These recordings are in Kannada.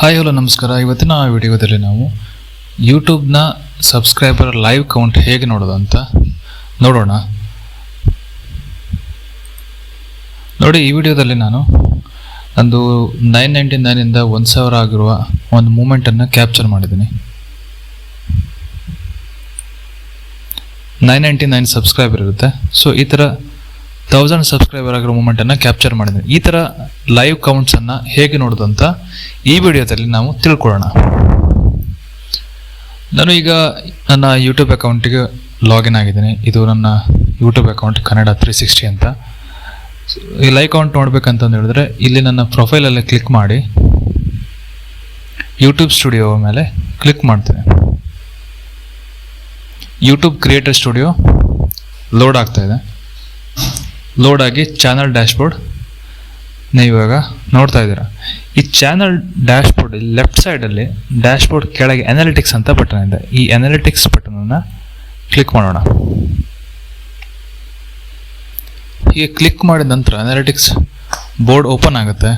ಹಾಯ್, ಹಲೋ, ನಮಸ್ಕಾರ. ಇವತ್ತಿನ ವಿಡಿಯೋದಲ್ಲಿ ನಾವು ಯೂಟ್ಯೂಬ್ನ ಸಬ್ಸ್ಕ್ರೈಬರ್ ಲೈವ್ ಕೌಂಟ್ ಹೇಗೆ ನೋಡೋದು ಅಂತ ನೋಡೋಣ. ನೋಡಿ, ಈ ವಿಡಿಯೋದಲ್ಲಿ ನಾನು ನಂದು ನೈನ್ ನೈಂಟಿ ನೈನಿಂದ ಒಂದು ಸಾವಿರ ಆಗಿರುವ ಒಂದು ಮೂಮೆಂಟನ್ನು ಕ್ಯಾಪ್ಚರ್ ಮಾಡಿದ್ದೀನಿ. ನೈನ್ ನೈಂಟಿ ನೈನ್ ಸಬ್ಸ್ಕ್ರೈಬರ್ ಇರುತ್ತೆ. ಸೊ ಈ ಥರ ತೌಸಂಡ್ ಸಬ್ಸ್ಕ್ರೈಬರ್ ಆಗಿರೋ ಮೂಮೆಂಟನ್ನು ಕ್ಯಾಪ್ಚರ್ ಮಾಡಿದ್ವಿ. ಈ ಥರ ಲೈವ್ ಕೌಂಟ್ಸನ್ನು ಹೇಗೆ ನೋಡೋದು ಅಂತ ಈ ವಿಡಿಯೋದಲ್ಲಿ ನಾವು ತಿಳ್ಕೊಳ್ಳೋಣ. ನಾನು ಈಗ ನನ್ನ ಯೂಟ್ಯೂಬ್ ಅಕೌಂಟಿಗೆ ಲಾಗಿನ್ ಆಗಿದ್ದೀನಿ. ಇದು ನನ್ನ YouTube account Kannada three sixty ಅಂತ. ಈ ಲೈವ್ ಕೌಂಟ್ ನೋಡ್ಬೇಕಂತಂದು ಹೇಳಿದ್ರೆ ಇಲ್ಲಿ ನನ್ನ ಪ್ರೊಫೈಲಲ್ಲಿ ಕ್ಲಿಕ್ ಮಾಡಿ. ಯೂಟ್ಯೂಬ್ ಸ್ಟುಡಿಯೋ ಮೇಲೆ ಕ್ಲಿಕ್ ಮಾಡ್ತೀನಿ. ಯೂಟ್ಯೂಬ್ ಕ್ರಿಯೇಟರ್ ಸ್ಟುಡಿಯೋ ಲೋಡ್ ಆಗ್ತಾ ಇದೆ. ಲೋಡ್ ಆಗಿ ಚಾನಲ್ ಡ್ಯಾಶ್ಬೋರ್ಡ್ ಬೋರ್ಡ್ ನೀವಾಗ ನೋಡ್ತಾ ಇದ್ದೀರಾ. ಈ ಚಾನಲ್ ಡ್ಯಾಶ್ಬೋರ್ಡ್ ಲೆಫ್ಟ್ ಸೈಡಲ್ಲಿ ಡ್ಯಾಶ್ಬೋರ್ಡ್ ಕೆಳಗೆ ಅನಾಲಿಟಿಕ್ಸ್ ಅಂತ ಬಟನ್ ಇದೆ. ಈ ಅನಾಲಿಟಿಕ್ಸ್ ಬಟನನ್ನು ಕ್ಲಿಕ್ ಮಾಡೋಣ. ಹೀಗೆ ಕ್ಲಿಕ್ ಮಾಡಿದ ನಂತರ ಅನಾಲಿಟಿಕ್ಸ್ ಬೋರ್ಡ್ ಓಪನ್ ಆಗುತ್ತೆ.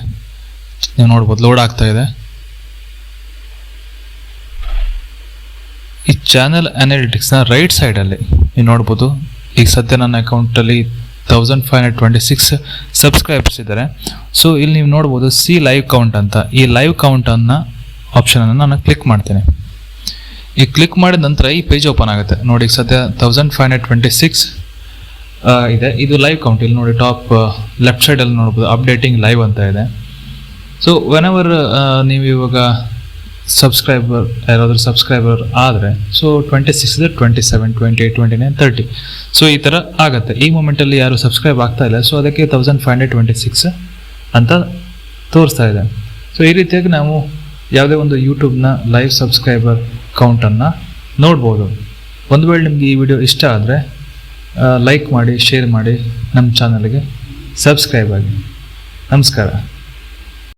ನೀವು ನೋಡ್ಬೋದು ಲೋಡ್ ಆಗ್ತಾ ಇದೆ. ಈ ಚಾನಲ್ ಅನಾಲಿಟಿಕ್ಸ್ನ ರೈಟ್ ಸೈಡಲ್ಲಿ ನೀವು ನೋಡ್ಬೋದು. ಈಗ ಸದ್ಯ ನನ್ನ ಅಕೌಂಟಲ್ಲಿ thousand five hundred twenty six subscribers ಇದ್ದಾರೆ. ಸೊ ಇಲ್ಲಿ ನೀವು ನೋಡ್ಬೋದು ಸಿ ಲೈವ್ ಕೌಂಟ್ ಅಂತ. ಈ ಲೈವ್ ಕೌಂಟನ್ನು ಆಪ್ಷನನ್ನು ನಾನು ಕ್ಲಿಕ್ ಮಾಡ್ತೇನೆ. ಈ ಕ್ಲಿಕ್ ಮಾಡಿದ ನಂತರ ಈ ಪೇಜ್ ಓಪನ್ ಆಗುತ್ತೆ. ನೋಡಿ ಸದ್ಯ thousand five hundred twenty six ಇದೆ. ಇದು ಲೈವ್ ಕೌಂಟ್ ಇಲ್ಲಿ ನೋಡಿ ಟಾಪ್ ಲೆಫ್ಟ್ ಸೈಡಲ್ಲಿ ನೋಡ್ಬೋದು. ಅಪ್ಡೇಟಿಂಗ್ ಲೈವ್ ಅಂತ ಇದೆ. ಸೊ ವೆನ್ ಅವರ್ ನೀವು ಇವಾಗ ಸಬ್ಸ್ಕ್ರೈಬರ್ ಯಾರಾದರೂ ಸಬ್ಸ್ಕ್ರೈಬರ್ ಆದರೆ ಸೊ ಟ್ವೆಂಟಿ ಸಿಕ್ಸ್ ಇದೆ twenty seven twenty eight twenty nine thirty so ಈ ಥರ ಆಗುತ್ತೆ. ಈ ಮೂಮೆಂಟಲ್ಲಿ ಯಾರು ಸಬ್ಸ್ಕ್ರೈಬ್ ಆಗ್ತಾ ಇಲ್ಲ ಸೊ ಅದಕ್ಕೆ thousand five hundred twenty six ಅಂತ ತೋರಿಸ್ತಾ ಇದೆ. ಸೊ ಈ ರೀತಿಯಾಗಿ ನಾವು ಯಾವುದೇ ಒಂದು ಯೂಟ್ಯೂಬ್ನ ಲೈವ್ ಸಬ್ಸ್ಕ್ರೈಬರ್ ಕೌಂಟನ್ನು ನೋಡ್ಬೋದು. ಒಂದು ವೇಳೆ ನಿಮಗೆ ಈ ವಿಡಿಯೋ ಇಷ್ಟ ಆದರೆ ಲೈಕ್ ಮಾಡಿ ಶೇರ್ ಮಾಡಿ ನಮ್ಮ ಚಾನಲ್ಗೆ ಸಬ್ಸ್ಕ್ರೈಬ್ ಆಗಿ. ನಮಸ್ಕಾರ.